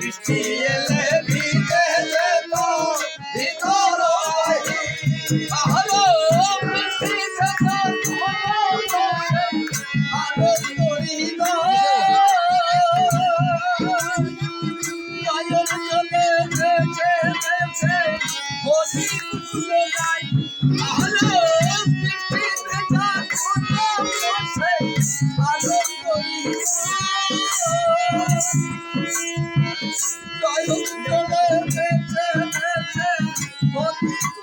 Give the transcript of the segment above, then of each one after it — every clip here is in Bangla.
Christine.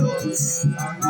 Carlos.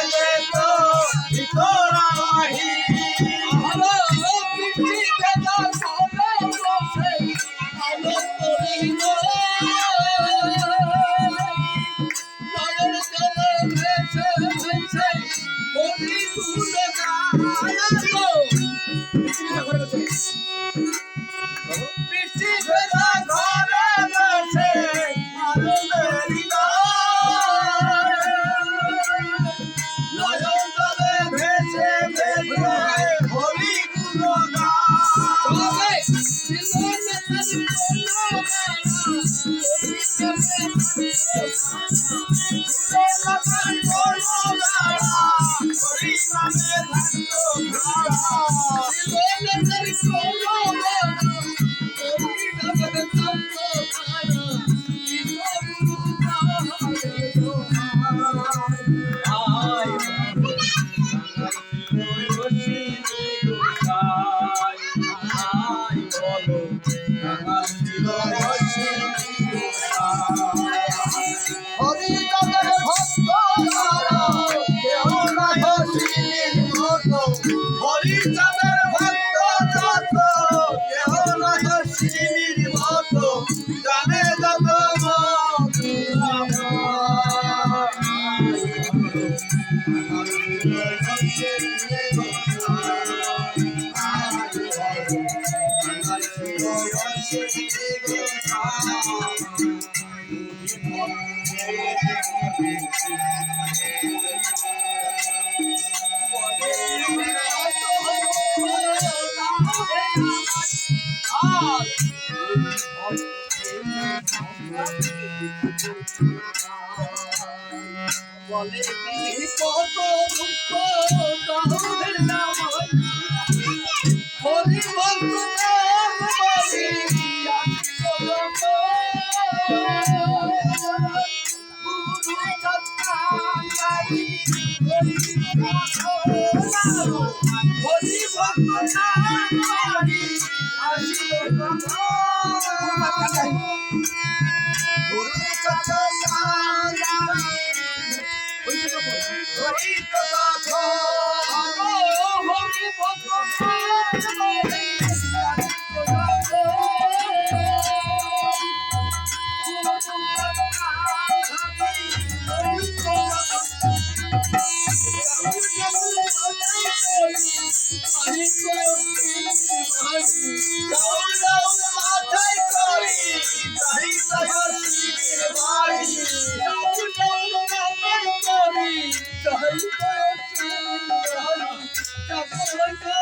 you, Yes. বলে কত দুঃখ তাহলে নাম bonito todo. আমার